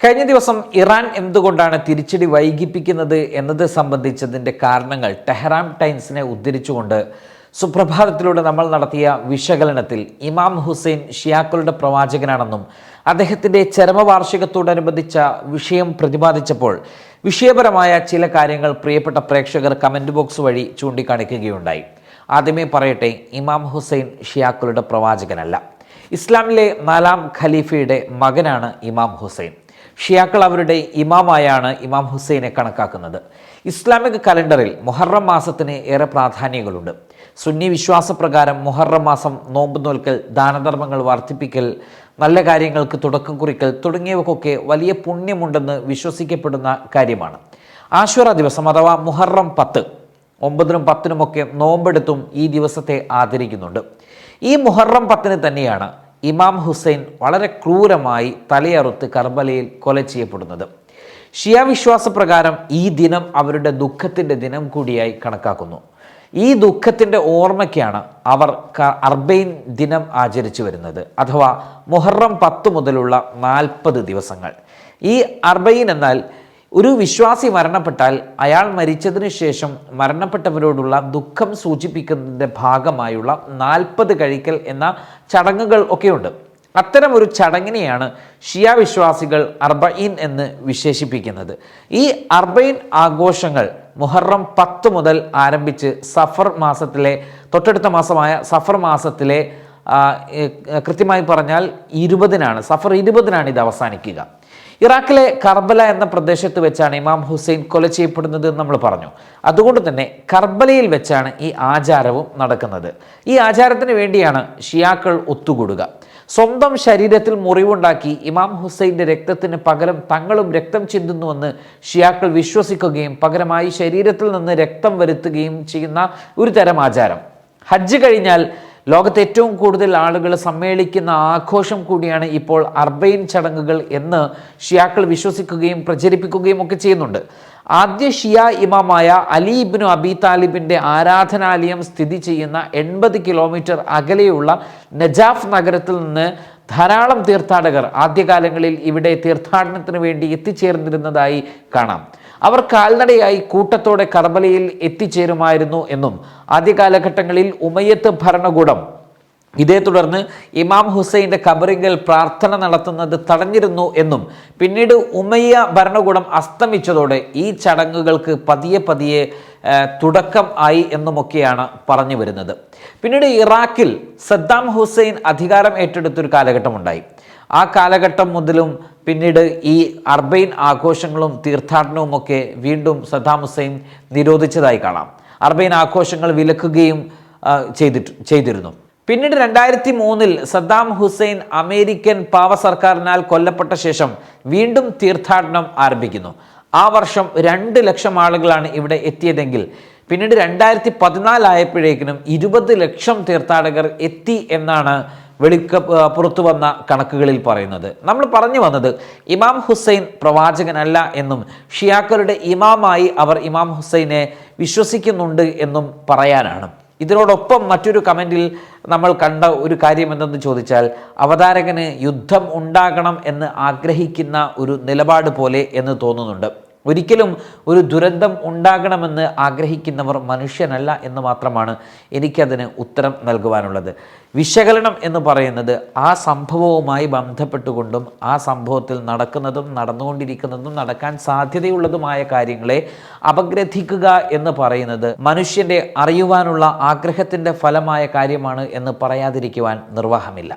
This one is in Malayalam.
കഴിഞ്ഞ ദിവസം ഇറാൻ എന്തുകൊണ്ടാണ് തിരിച്ചടി വൈകിപ്പിക്കുന്നത് എന്നത് സംബന്ധിച്ചതിന്റെ കാരണങ്ങൾ ടെഹ്റാം ടൈംസിനെ ഉദ്ധരിച്ചുകൊണ്ട് സുപ്രഭാതത്തിലൂടെ നമ്മൾ നടത്തിയ വിശകലനത്തിൽ ഇമാം ഹുസൈൻ ഷിയാക്കളുടെ പ്രവാചകനാണെന്നും അദ്ദേഹത്തിന്റെ ചരമവാർഷികത്തോടനുബന്ധിച്ച വിഷയം പ്രതിപാദിച്ചപ്പോൾ വിഷയപരമായ ചില കാര്യങ്ങൾ പ്രിയപ്പെട്ട പ്രേക്ഷകർ കമന്റ് ബോക്സ് വഴി ചൂണ്ടിക്കാണിക്കുകയുണ്ടായി. ആദ്യമേ പറയട്ടെ ഇമാം ഹുസൈൻ ഷിയാക്കളുടെ പ്രവാചകനല്ല. ഇസ്ലാമിലെ നാലാം ഖലീഫയുടെ മകനാണ് ഇമാം ഹുസൈൻ. ഷിയാക്കൾ അവരുടെ ഇമാമായാണ് ഇമാം ഹുസൈനെ കണക്കാക്കുന്നത്. ഇസ്ലാമിക് കലണ്ടറിൽ മുഹറം മാസത്തിന് ഏറെ പ്രാധാന്യങ്ങളുണ്ട്. സുന്നി വിശ്വാസപ്രകാരം മുഹറം മാസം നോമ്പ് നോൽക്കൽ ദാനധർമ്മങ്ങൾ വർദ്ധിപ്പിക്കൽ നല്ല കാര്യങ്ങൾക്ക് തുടക്കം കുറിക്കൽ തുടങ്ങിയവക്കൊക്കെ വലിയ പുണ്യമുണ്ടെന്ന് വിശ്വസിക്കപ്പെടുന്ന കാര്യമാണ്. ആശ്വറ ദിവസം അഥവാ മുഹറം പത്ത് ഒമ്പതിനും പത്തിനുമൊക്കെ നോമ്പെടുത്തും ഈ ദിവസത്തെ ആദരിക്കുന്നുണ്ട്. ഈ മുഹറം പത്തിന് തന്നെയാണ് ഇമാം ഹുസൈൻ വളരെ ക്രൂരമായി തലയറുത്ത് കർബലയിൽ കൊല ചെയ്യപ്പെടുന്നത്. ഷിയ വിശ്വാസപ്രകാരം ഈ ദിനം അവരുടെ ദുഃഖത്തിന്റെ ദിനം കൂടിയായി കണക്കാക്കുന്നു. ഈ ദുഃഖത്തിന്റെ ഓർമ്മയ്ക്കാണ് അവർ അർബൈൻ ദിനം ആചരിച്ചു വരുന്നത് അഥവാ മുഹറം പത്ത് മുതലുള്ള നാൽപ്പത് ദിവസങ്ങൾ. ഈ അർബൈൻ എന്നാൽ ഒരു വിശ്വാസി മരണപ്പെട്ടാൽ അയാൾ മരിച്ചതിന് ശേഷം മരണപ്പെട്ടവരോടുള്ള ദുഃഖം സൂചിപ്പിക്കുന്നതിന്റെ ഭാഗമായുള്ള നാൽപ്പത് കഴിക്കൽ എന്ന ചടങ്ങുകൾ ഒക്കെയുണ്ട്. അത്തരം ഒരു ചടങ്ങിനെയാണ് ഷിയ വിശ്വാസികൾ അർബൈൻ എന്ന് വിശേഷിപ്പിക്കുന്നത്. ഈ അർബൈൻ ആഘോഷങ്ങൾ മുഹറം പത്ത് മുതൽ ആരംഭിച്ച് സഫർ മാസത്തിലെ തൊട്ടടുത്ത മാസമായ സഫർ മാസത്തിലെ കൃത്യമായി പറഞ്ഞാൽ ഇരുപതിനാണ്. സഫർ ഇരുപതിനാണ് ഇത് അവസാനിക്കുക. ഇറാഖിലെ കർബല എന്ന പ്രദേശത്ത് വെച്ചാണ് ഇമാം ഹുസൈൻ കൊല ചെയ്യപ്പെടുന്നത് എന്ന് നമ്മൾ പറഞ്ഞു. അതുകൊണ്ട് തന്നെ കർബലയിൽ വെച്ചാണ് ഈ ആചാരവും നടക്കുന്നത്. ഈ ആചാരത്തിന് വേണ്ടിയാണ് ഷിയാക്കൾ ഒത്തുകൂടുക. സ്വന്തം ശരീരത്തിൽ മുറിവുണ്ടാക്കി ഇമാം ഹുസൈന്റെ രക്തത്തിന് പകരം തങ്ങളും രക്തം ചിന്തുന്നുവെന്ന് ഷിയാക്കൾ വിശ്വസിക്കുകയും പകരമായി ശരീരത്തിൽ നിന്ന് രക്തം വരുത്തുകയും ചെയ്യുന്ന ഒരു തരം ആചാരം. ഹജ്ജ് കഴിഞ്ഞാൽ ലോകത്ത് ഏറ്റവും കൂടുതൽ ആളുകൾ സമ്മേളിക്കുന്ന ആഘോഷം കൂടിയാണ് ഇപ്പോൾ അർബൈൻ ചടങ്ങുകൾ എന്ന് ഷിയാക്കൾ വിശ്വസിക്കുകയും പ്രചരിപ്പിക്കുകയും ഒക്കെ ചെയ്യുന്നുണ്ട്. ആദ്യ ഷിയ ഇമാമായ അലി ഇബ്നു അബി താലിബിന്റെ ആരാധനാലയം സ്ഥിതി ചെയ്യുന്ന എൺപത് കിലോമീറ്റർ അകലെയുള്ള നജാഫ് നഗരത്തിൽ നിന്ന് ധാരാളം തീർത്ഥാടകർ ആദ്യകാലങ്ങളിൽ ഇവിടെ തീർത്ഥാടനത്തിന് വേണ്ടി എത്തിച്ചേർന്നിരുന്നതായി കാണാം. അവർ കാൽനടയായി കൂട്ടത്തോടെ കർബലയിൽ എത്തിച്ചേരുമായിരുന്നു എന്നും ആദ്യ കാലഘട്ടങ്ങളിൽ ഉമയ്യത്ത് ഭരണകൂടം. ഇതേ തുടർന്ന് ഇമാം ഹുസൈന്റെ കബറിങ്കൽ പ്രാർത്ഥന നടത്തുന്നത് തടഞ്ഞിരുന്നു എന്നും പിന്നീട് ഉമയ്യ ഭരണകൂടം അസ്തമിച്ചതോടെ ഈ ചടങ്ങുകൾക്ക് പതിയെ പതിയെ തുടക്കം ആയി എന്നുമൊക്കെയാണ് പറഞ്ഞു വരുന്നത് പിന്നീട് ഇറാഖിൽ സദ്ദാം ഹുസൈൻ അധികാരം ഏറ്റെടുത്തൊരു കാലഘട്ടമുണ്ടായി. ആ കാലഘട്ടം മുതലും പിന്നീട് ഈ അർബൈൻ ആഘോഷങ്ങളും തീർത്ഥാടനവും ഒക്കെ വീണ്ടും സദ്ദാം ഹുസൈൻ നിരോധിച്ചതായി കാണാം. അർബൈൻ ആഘോഷങ്ങൾ വിലക്കുകയും ചെയ്തിട്ട് ചെയ്തിരുന്നു. പിന്നീട് രണ്ടായിരത്തി മൂന്നിൽ സദ്ദാം ഹുസൈൻ അമേരിക്കൻ പാവ സർക്കാരിനാൽ കൊല്ലപ്പെട്ട ശേഷം വീണ്ടും തീർത്ഥാടനം ആരംഭിക്കുന്നു. ആ വർഷം രണ്ട് ലക്ഷം ആളുകളാണ് ഇവിടെ എത്തിയതെങ്കിൽ പിന്നീട് രണ്ടായിരത്തി പതിനാലായപ്പോഴേക്കിനും ഇരുപത് ലക്ഷം തീർത്ഥാടകർ എത്തി എന്നാണ് വെളിക്ക പുറത്തു വന്ന കണക്കുകളിൽ പറയുന്നത്. നമ്മൾ പറഞ്ഞു വന്നത് ഇമാം ഹുസൈൻ പ്രവാചകനല്ല എന്നും ഷിയാക്കളുടെ ഇമാമായി അവർ ഇമാം ഹുസൈനെ വിശ്വസിക്കുന്നുണ്ട് എന്നും പറയാനാണ്. ഇതിനോടൊപ്പം മറ്റൊരു കമന്റിൽ നമ്മൾ കണ്ട ഒരു കാര്യം എന്തെന്ന് ചോദിച്ചാൽ അവതാരകന് യുദ്ധം ഉണ്ടാകണം എന്ന് ആഗ്രഹിക്കുന്ന ഒരു നിലപാട് പോലെ എന്ന് തോന്നുന്നുണ്ട്. ഒരിക്കലും ഒരു ദുരന്തം ഉണ്ടാകണമെന്ന് ആഗ്രഹിക്കുന്നവർ മനുഷ്യനല്ല എന്ന് മാത്രമാണ് എനിക്കതിന് ഉത്തരം നൽകുവാനുള്ളത് വിശകലനം എന്ന് പറയുന്നത് ആ സംഭവവുമായി ബന്ധപ്പെട്ടുകൊണ്ടും ആ സംഭവത്തിൽ നടക്കുന്നതും നടന്നുകൊണ്ടിരിക്കുന്നതും നടക്കാൻ സാധ്യതയുള്ളതുമായ കാര്യങ്ങളെ അപഗ്രഥിക്കുക എന്ന് പറയുന്നത് മനുഷ്യന്റെ അറിയുവാനുള്ള ആഗ്രഹത്തിന്റെ ഫലമായ കാര്യമാണ് എന്ന് പറയാതിരിക്കുവാൻ നിർവാഹമില്ല.